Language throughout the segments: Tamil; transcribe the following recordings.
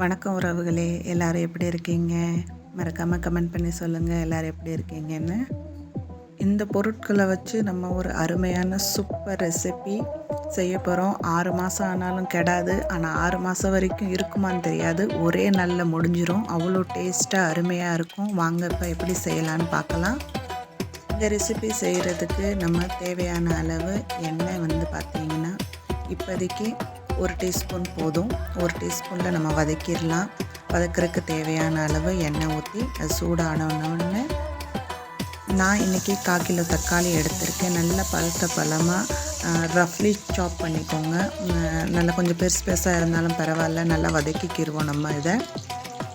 வணக்கம் உறவுகளே எல்லாரும் எப்படி இருக்கீங்க? மறக்காமல் கமெண்ட் பண்ணி சொல்லுங்கள் எல்லாரும் எப்படி இருக்கீங்கன்னு. இந்த பொருட்களை வச்சு நம்ம ஒரு அருமையான சூப்பர் ரெசிபி செய்ய போகிறோம் ஆறு மாதம் ஆனாலும் கெடாது. ஆனால் ஆறு மாதம் வரைக்கும் இருக்குமான்னு தெரியாது. ஒரே நாளில் முடிஞ்சிரும். அவ்வளோ டேஸ்ட்டாக அருமையாக இருக்கும். வாங்க இப்போ எப்படி செய்யலான்னு பார்க்கலாம். இந்த ரெசிபி செய்கிறதுக்கு நம்ம தேவையான அளவு எண்ணெய் வந்து பார்த்திங்கன்னா இப்போதைக்கு ஒரு டீஸ்பூன் போதும். ஒரு டீஸ்பூனில் நம்ம வதக்கிடலாம். வதக்கிறதுக்கு தேவையான அளவு எண்ணெய் ஊற்றி அது சூடானோன்னு நான் இன்றைக்கி கால் கிலோ தக்காளி எடுத்திருக்கேன். நல்ல பழுத்த பழமாக ரஃப்லி சாப் பண்ணிக்கோங்க. நல்லா கொஞ்சம் பெருசு பெருசாக இருந்தாலும் பரவாயில்ல. நல்லா வதக்கிக்கிடுவோம் நம்ம இதை.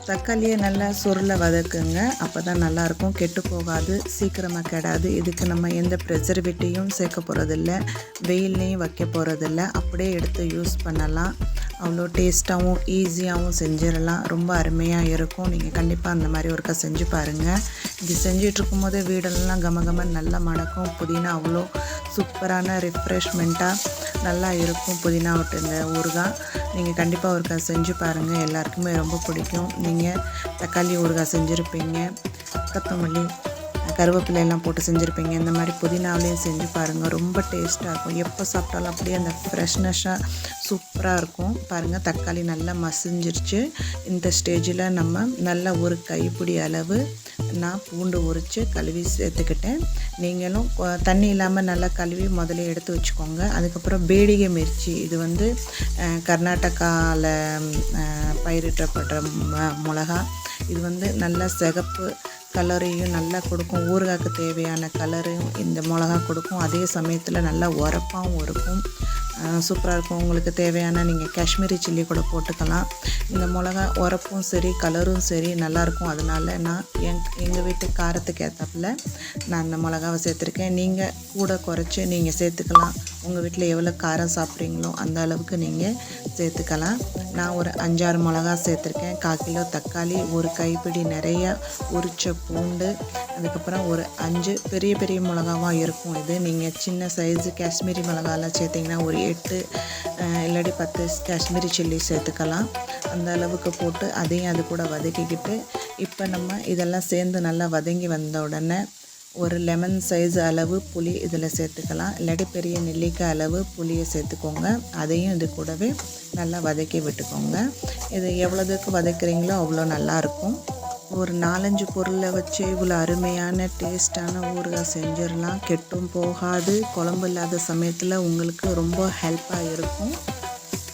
தக்காளியை நல்லா சுருளை வதக்குங்க. அப்போ தான் நல்லாயிருக்கும். கெட்டு போகாது சீக்கிரமாக கெடாது. இதுக்கு நம்ம எந்த ப்ரெசர்வேட்டியும் சேர்க்க போகிறதில்ல வெயில்லையும் வைக்க போகிறதில்ல அப்படியே எடுத்து யூஸ் பண்ணலாம். அவ்வளோ டேஸ்ட்டாகவும் ஈஸியாகவும் செஞ்சிடலாம். ரொம்ப அருமையாக இருக்கும். நீங்கள் கண்டிப்பாக அந்த மாதிரி ஒருக்கா செஞ்சு பாருங்கள் இது செஞ்சிட்ருக்கும் போதே வீடெல்லாம் கம கம நல்லா மணக்கும். புதினா அவ்வளோ சூப்பரான ரிஃப்ரெஷ்மெண்ட்டாக நல்லா இருக்கும் புதினா விட்டு ஊறுகாய் நீங்கள் கண்டிப்பாக ஒருக்கா செஞ்சு பாருங்கள் எல்லாருக்குமே ரொம்ப பிடிக்கும். நீங்கள் தக்காளி ஊறுகாய் செஞ்சுருப்பீங்க. கொத்தமல்லி. கருவேப்பிலை எல்லாம் போட்டு செஞ்சுருப்பீங்க. இந்த மாதிரி புதினாவிலையும் செஞ்சு பாருங்கள் ரொம்ப டேஸ்ட்டாக இருக்கும். எப்போ சாப்பிட்டாலும் அப்படியே அந்த ஃப்ரெஷ்னஸ்ஸாக சூப்பராக இருக்கும். பாருங்கள் தக்காளி நல்லா மசிஞ்சிருச்சு. இந்த ஸ்டேஜில் நம்ம நல்லா ஒரு கைப்பிடி அளவு நான் பூண்டு உரித்து கழுவி சேர்த்துக்கிட்டேன். நீங்களும் தண்ணி இல்லாமல் நல்லா கழுவி முதல்ல எடுத்து வச்சுக்கோங்க. அதுக்கப்புறம் பேடிகை மிர்ச்சி. இது வந்து கர்நாடகாவில் பயிரிட்டப்படுற மிளகா. இது வந்து நல்லா சிகப்பு கலரையும் நல்லா கொடுக்கும். ஊறுகாய்க்கு தேவையான கலரையும் இந்த மிளகா கொடுக்கும். அதே சமயத்தில் நல்லா உரப்பாகவும் இருக்கும் சூப்பராக இருக்கும். உங்களுக்கு தேவையான நீங்கள் காஷ்மீரி சில்லி கூட போட்டுக்கலாம். இந்த மிளகா உரப்பும் சரி கலரும் சரி நல்லாயிருக்கும் அதனால் நான் எங் எங்கள் வீட்டு காரத்துக்கு ஏற்றப்பில் நான் அந்த மிளகாவை சேர்த்துருக்கேன். நீங்கள் கூட குறைச்சி நீங்கள் சேர்த்துக்கலாம். உங்கள் வீட்டில் எவ்வளோ காரம் சாப்பிட்றீங்களோ அந்த அளவுக்கு நீங்கள் சேர்த்துக்கலாம். நான் ஒரு அஞ்சாறு மிளகா சேர்த்துருக்கேன். கால் கிலோ தக்காளி ஒரு கைப்பிடி நிறைய உரிச்ச பூண்டு அதுக்கப்புறம் ஒரு அஞ்சு பெரிய பெரிய மிளகாவாக இருக்கும் இது. நீங்கள் சின்ன சைஸு காஷ்மீரி மிளகாலாம் சேர்த்திங்கன்னா ஒரு எட்டு இல்லாட்டி பத்து காஷ்மீரி சில்லி சேர்த்துக்கலாம். அந்த அளவுக்கு போட்டு அதையும் அது கூட வதக்கிக்கிட்டு இப்போ நம்ம இதெல்லாம் சேர்ந்து நல்லா வதங்கி வந்த உடனே ஒரு லெமன் சைஸ் அளவு புளி இதில் சேர்த்துக்கலாம். இல்லாட்டி பெரிய நெல்லிக்காய் அளவு புளியை சேர்த்துக்கோங்க. அதையும் இது கூடவே நல்லா வதக்கி விட்டுக்கோங்க. இது எவ்வளோதுக்கு வதக்குறீங்களோ அவ்வளோ நல்லாயிருக்கும். ஒரு நாலஞ்சு பொருளை வச்சு இவ்வளோ அருமையான டேஸ்ட்டான ஊறுகாய் செஞ்சிடலாம். கெட்டும் போகாது. குழம்பு இல்லாத சமயத்தில் உங்களுக்கு ரொம்ப ஹெல்ப்பாக இருக்கும்.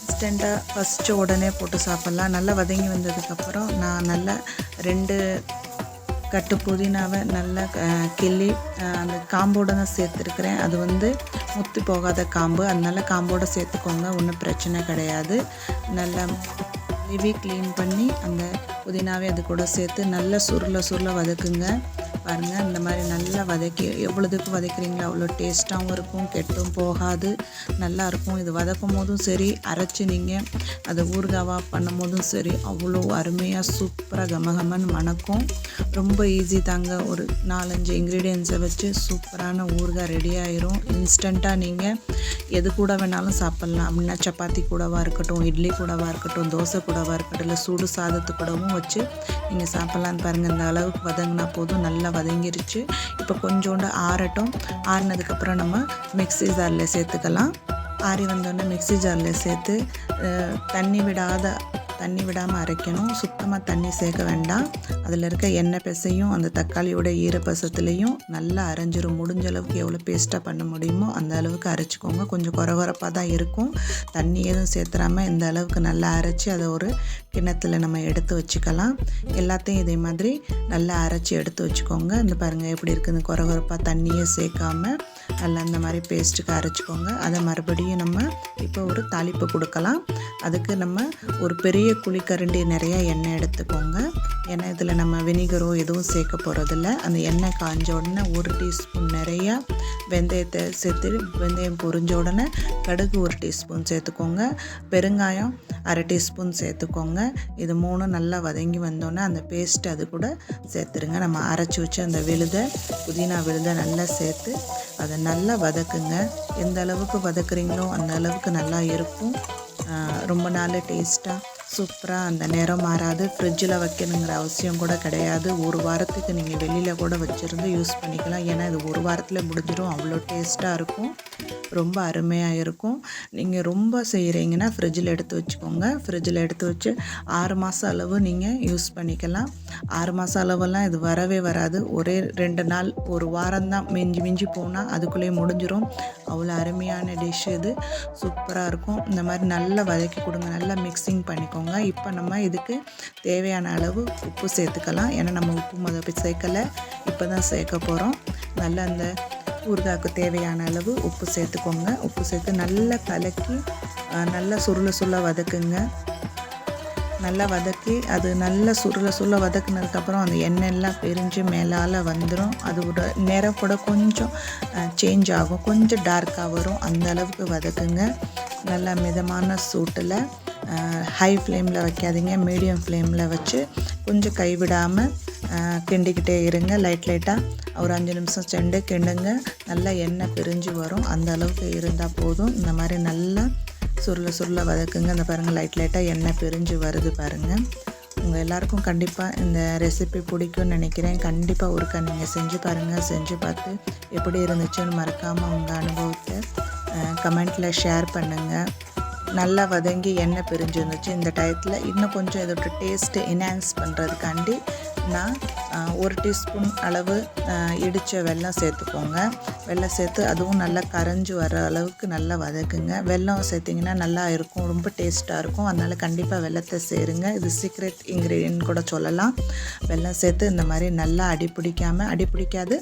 இன்ஸ்டண்ட்டாக ஃபஸ்ட்டு உடனே போட்டு சாப்பிட்லாம். நல்லா வதங்கி வந்ததுக்கப்புறம் நான் நல்லா ரெண்டு கட்டு புதினாவை நல்லா கிள்ளி அந்த காம்போடு தான் சேர்த்துருக்குறேன். அது வந்து முத்து போகாத காம்பு. அதனால் காம்போடு சேர்த்துக்கோங்க ஒன்றும் பிரச்சனை கிடையாது. நல்லா கழுவி க்ளீன் பண்ணி அந்த புதினாவே அது கூட சேர்த்து நல்லா சுருள சுருள வதக்குங்க. பாருங்கள் இந்த மாதிரி நல்லா வதக்கி எவ்வளோதுக்கு வதக்கிறீங்களோ அவ்வளோ டேஸ்ட்டாகவும் இருக்கும் கெட்டும் போகாது நல்லாயிருக்கும் இது வதக்கும் போதும் சரி அரைச்சி நீங்கள் அதை ஊறுகாவாக பண்ணும் போதும் சரி அவ்வளோ அருமையாக சூப்பராக கமகமன்னு மணக்கும். ரொம்ப ஈஸி தாங்க ஒரு நாலஞ்சு இன்க்ரீடியன்ஸை வச்சு சூப்பரான ஊறுகாய் ரெடி ஆயிரும். இன்ஸ்டண்ட்டாக நீங்கள் எது கூட வேணாலும் சாப்பிட்லாம். அப்படின்னா சப்பாத்தி கூடவாக இருக்கட்டும் இட்லி கூடவாக இருக்கட்டும் தோசை கூடவாக இருக்கட்டும் இல்லை சூடு சாதத்து கூடவும் வச்சு நீங்கள் சாப்பிட்லான்னு பாருங்கள் இந்த அளவுக்கு வதங்கினா போதும் நல்லா வதங்கிருச்சு. இப்போ கொஞ்சோண்டு ஆறட்டும். ஆறினதுக்கப்புறம் நம்ம மிக்ஸி ஜாரில் சேர்த்துக்கலாம். ஆறி வந்தோடனே மிக்ஸி ஜாரில் சேர்த்து தண்ணி விடாத தண்ணி விடாமல் அரைக்கணும். சுத்தமாக தண்ணி சேர்க்க வேண்டாம். அதில் இருக்க எண்ணெய் பெசையும் அந்த தக்காளியோட ஈரப்பசத்துலேயும் நல்லா அரைஞ்சிரும். முடிஞ்ச அளவுக்கு எவ்வளோ பேஸ்ட்டாக பண்ண முடியுமோ அந்த அளவுக்கு அரைச்சிக்கோங்க. கொஞ்சம் குறகுறப்பாக தான் இருக்கும். தண்ணி எதுவும் சேர்த்துறாமல் இந்த அளவுக்கு நல்லா அரைச்சி அதை ஒரு கிண்ணத்தில் நம்ம எடுத்து வச்சுக்கலாம். எல்லாத்தையும் இதே மாதிரி நல்லா அரைச்சி எடுத்து வச்சுக்கோங்க. இந்த பாருங்கள் எப்படி இருக்குது குறகுறப்பாக தண்ணியே சேர்க்காமல் நல்லா இந்த மாதிரி பேஸ்ட்டுக்கு அரைச்சிக்கோங்க. அதை மறுபடியும் நம்ம இப்போ ஒரு தாளிப்பு கொடுக்கலாம். அதுக்கு நம்ம ஒரு பெரிய குழிக்கரண்டி நிறையா எண்ணெய் எடுத்துக்கோங்க. ஏன்னா இதில் நம்ம வினிகரோ எதுவும் சேர்க்க போகிறதில்ல அந்த எண்ணெய் காஞ்ச உடனே ஒரு டீஸ்பூன் நிறையா வெந்தயத்தை சேர்த்து வெந்தயம் பொரிஞ்ச உடனே கடுகு ஒரு டீஸ்பூன் சேர்த்துக்கோங்க. பெருங்காயம் அரை டீஸ்பூன் சேர்த்துக்கோங்க. இது மூணும் நல்லா வதங்கி வந்தோடனே அந்த பேஸ்ட் அது கூட சேர்த்துருங்க. நம்ம அரைச்சி வச்சு அந்த விழுதை புதினா விழுதை நல்லா சேர்த்து அதை நல்லா வதக்குங்க. எந்த அளவுக்கு வதக்குறீங்களோ அந்த அளவுக்கு நல்லா இருக்கும். ரொம்ப நாள் டேஸ்ட்டாக சூப்பராக அந்த நேரம் மாறாது. ஃப்ரிட்ஜில் வைக்கணுங்கிற அவசியம் கூட கிடையாது. ஒரு வாரத்துக்கு நீங்கள் வெளியில் கூட வச்சுருந்து யூஸ் பண்ணிக்கலாம். ஏன்னா இது ஒரு வாரத்தில் முடிஞ்சிடும் அவ்வளோ டேஸ்ட்டாக இருக்கும். ரொம்ப அருமையாக இருக்கும். நீங்கள் ரொம்ப செய்கிறீங்கன்னா ஃப்ரிட்ஜில் எடுத்து வச்சுக்கோங்க. ஃப்ரிட்ஜில் எடுத்து வச்சு ஆறு மாதம் அளவு நீங்கள் யூஸ் பண்ணிக்கலாம். ஆறு மாதம் அளவெல்லாம் இது வரவே வராது. ஒரே ரெண்டு நாள் ஒரு வாரம் தான் மிஞ்சி மிஞ்சி போனால் அதுக்குள்ளேயே முடிஞ்சிடும் அவ்வளோ அருமையான டிஷ் இது. சூப்பராக இருக்கும். இந்த மாதிரி நல்லா வதக்கி கொடுங்க. நல்லா மிக்சிங் பண்ணிக்கோங்க. இப்போ நம்ம இதுக்கு தேவையான அளவு உப்பு சேர்த்துக்கலாம். ஏன்னா நம்ம உப்பு முதல் சேர்க்கலை. இப்போ தான் சேர்க்க போகிறோம் நல்லா அந்த ஊறுகாய்க்கு தேவையான அளவு உப்பு சேர்த்துக்கோங்க. உப்பு சேர்த்து நல்லா கலக்கி நல்லா சுருள சுருள வதக்குங்க. நல்லா வதக்கி அது நல்லா சுருள சுருள வதக்குனதுக்கப்புறம் அந்த எண்ணெயெல்லாம் பிரிஞ்சு மேலால் வந்துடும் அதோட நிறம் கூட கொஞ்சம் சேஞ்ச் ஆகும். கொஞ்சம் டார்க்காக வரும். அந்த அளவுக்கு வதக்குங்க. நல்லா மிதமான சூட்டில் ஹை ஃப்ளேமில் வைக்காதீங்க. மீடியம் ஃப்ளேமில் வச்சு கொஞ்சம் கைவிடாமல் கிண்டிக்கிட்டே இருங்க. லைட் லைட்டாக ஒரு அஞ்சு நிமிஷம் செண்டு கிண்டுங்க. நல்லா எண்ணெய் பிரிஞ்சு வரும். அந்த அளவுக்கு இருந்தால் போதும். இந்த மாதிரி நல்லா சுருள சுருள வதக்குங்க. இந்த பாருங்கள் லைட் லைட்டாக எண்ணெய் பிரிஞ்சு வருது பாருங்கள் உங்கள் எல்லாருக்கும் கண்டிப்பாக இந்த ரெசிபி பிடிக்கும்னு நினைக்கிறேன். கண்டிப்பாக ஒருக்கா நீங்கள் செஞ்சு பாருங்கள் செஞ்சு பார்த்து எப்படி இருந்துச்சுன்னு மறக்காமல் உங்கள் அனுபவத்தை கமெண்ட்டில் ஷேர் பண்ணுங்கள் நல்லா வதங்கி எண்ணெய் பிரிஞ்சு இருந்துச்சு இந்த டயத்தில் இன்னும் கொஞ்சம் இதோட டேஸ்ட்டு என்ஹான்ஸ் பண்ணுறதுக்காண்டி நான் ஒரு டீஸ்பூன் அளவு இடித்த வெல்லம் சேர்த்துக்கோங்க. வெல்லம் சேர்த்து அதுவும் நல்லா கரைஞ்சி வர அளவுக்கு நல்லா வதக்குங்க. வெல்லம் சேர்த்திங்கன்னா நல்லா இருக்கும் ரொம்ப டேஸ்ட்டாக இருக்கும். அதனால் கண்டிப்பாக வெள்ளத்தை சேருங்க. இது சீக்ரெட் இன்க்ரீடியன்ட் கூட சொல்லலாம். வெல்லம் சேர்த்து இந்த மாதிரி நல்லா அடி பிடிக்காமல் அடி பிடிக்காது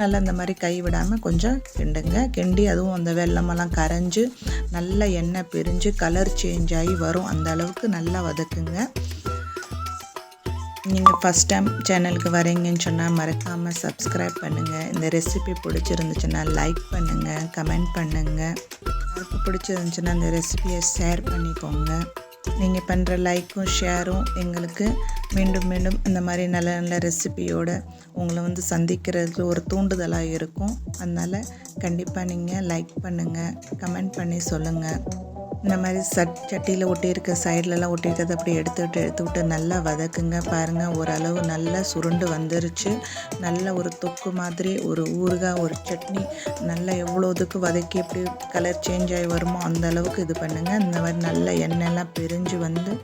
நல்லா இந்த மாதிரி கை விடாமல் கொஞ்சம் கிண்டுங்க. கிண்டி அதுவும் அந்த வெள்ளமெல்லாம் கரைஞ்சி நல்லா எண்ணெய் பிரிஞ்சு கலர் சேஞ்ச் ஆகி வரும். அந்த அளவுக்கு நல்லா வதக்குங்க. நீங்கள் ஃபஸ்ட் டைம் சேனலுக்கு வரீங்கன்னு சொன்னால் மறக்காமல் சப்ஸ்கிரைப் பண்ணுங்கள் இந்த ரெசிபி பிடிச்சிருந்துச்சுன்னா லைக் பண்ணுங்கள் கமெண்ட் பண்ணுங்கள் யாருக்கு பிடிச்சிருந்துச்சுன்னா இந்த ரெசிபியை ஷேர் பண்ணிக்கோங்க. நீங்கள் பண்ணுற லைக்கும் ஷேரும் எங்களுக்கு மீண்டும் மீண்டும் இந்த மாதிரி நல்ல நல்ல ரெசிபியோடு உங்களை வந்து சந்திக்கிறதுக்கு ஒரு தூண்டுதலாக இருக்கும். அதனால் கண்டிப்பாக நீங்கள் லைக் பண்ணுங்கள் கமெண்ட் பண்ணி சொல்லுங்கள் இந்த மாதிரி சட் சட்டியில் ஒட்டியிருக்க சைட்லலாம் ஒட்டியிருக்கிறத அப்படி எடுத்து விட்டு எடுத்து விட்டு நல்லா வதக்குங்க. பாருங்கள் ஓரளவு நல்லா சுருண்டு வந்துருச்சு. நல்ல ஒரு தொக்கு மாதிரி ஒரு ஊறுகாய் ஒரு சட்னி நல்லா எவ்வளோதுக்கு வதக்கி எப்படி கலர் சேஞ்ச் ஆகி வருமோ அந்த அளவுக்கு இது பண்ணுங்கள் இந்த மாதிரி நல்ல எண்ணெய்லாம் பிரிஞ்சு வந்து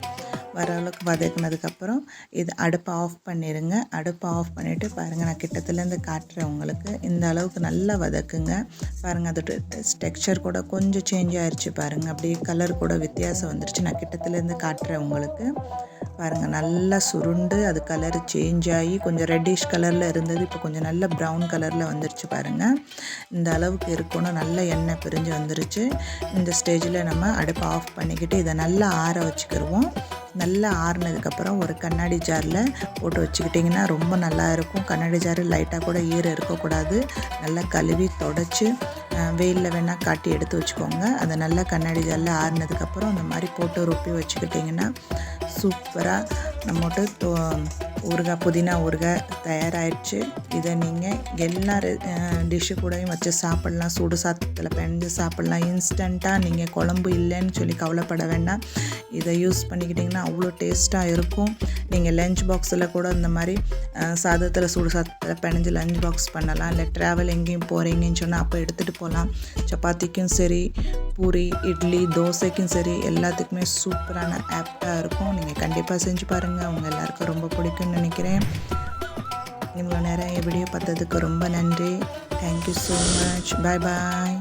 வர அளவுக்கு வதக்குனதுக்கப்புறம் இது அடுப்பை ஆஃப் பண்ணிடுங்க அடுப்பை ஆஃப் பண்ணிவிட்டு பாருங்கள் நான் கிட்டத்துலேருந்து காட்டுறேன் உங்களுக்கு. இந்த அளவுக்கு நல்லா வதக்குங்க. பாருங்கள் அதோட டெக்ஸ்சர் கூட கொஞ்சம் சேஞ்ச் ஆயிடுச்சு பாருங்கள் அப்படியே கலர் கூட வித்தியாசம் வந்துருச்சு. நான் கிட்டத்துலேருந்து காட்டுறேன் உங்களுக்கு. பாருங்கள் நல்லா சுருண்டு அது கலர் சேஞ்ச் ஆகி கொஞ்சம் ரெட்டிஷ் கலரில் இருந்தது. இப்போ கொஞ்சம் நல்ல ப்ரௌன் கலரில் வந்துருச்சு பாருங்கள் இந்த அளவுக்கு இருக்கணும். நல்ல எண்ணெய் பிரிஞ்சு வந்துருச்சு. இந்த ஸ்டேஜில் நம்ம அடுப்பை ஆஃப் பண்ணிக்கிட்டு இதை நல்லா ஆற வச்சுக்கிடுவோம் நல்லா ஆறுனதுக்கப்புறம் ஒரு கண்ணாடி ஜாரில் போட்டு வச்சுக்கிட்டிங்கன்னா ரொம்ப நல்லா இருக்கும் கண்ணாடி ஜாரு லைட்டாக கூட ஈரம் இருக்கக்கூடாது. நல்லா கழுவி தொடச்சி வெயிலில் வேணால் காட்டி எடுத்து வச்சுக்கோங்க. அதை நல்லா கண்ணாடி ஜாரில் ஆறுனதுக்கப்புறம் அந்த மாதிரி போட்டு ருப்பி வச்சுக்கிட்டிங்கன்னா சூப்பராக நம்மகிட்ட ஊறுகாய் புதினா ஊறுகாய் தயாராகிடுச்சு இதை நீங்கள் எல்லா டிஷ்ஷு கூடயும் வச்சு சாப்பிட்லாம். சூடு சாத்தத்தில் பெஞ்சு சாப்பிட்லாம். இன்ஸ்டண்ட்டாக நீங்கள் குழம்பு இல்லைன்னு சொல்லி கவலைப்பட வேண்டாம். இதை யூஸ் பண்ணிக்கிட்டிங்கன்னா அவ்வளோ டேஸ்ட்டாக இருக்கும். நீங்கள் லஞ்ச் பாக்ஸில் கூட இந்த மாதிரி சாதத்தில் சுடு சாதத்தில் பிணைஞ்சு லஞ்ச் பாக்ஸ் பண்ணலாம். இல்லை ட்ராவல் எங்கேயும் போகிறீங்கன்னு சொன்னால் அப்போ எடுத்துகிட்டு போகலாம் சப்பாத்திக்கும் சரி பூரி இட்லி தோசைக்கும் சரி எல்லாத்துக்குமே சூப்பரான ஆப்டாக இருக்கும். நீங்கள் கண்டிப்பாக செஞ்சு பாருங்கள் அவங்க எல்லாருக்கும் ரொம்ப பிடிக்கும்னு நினைக்கிறேன். இவ்வளோ நேரம் வீடியோ பார்த்ததுக்கு ரொம்ப நன்றி. Thank you so much bye bye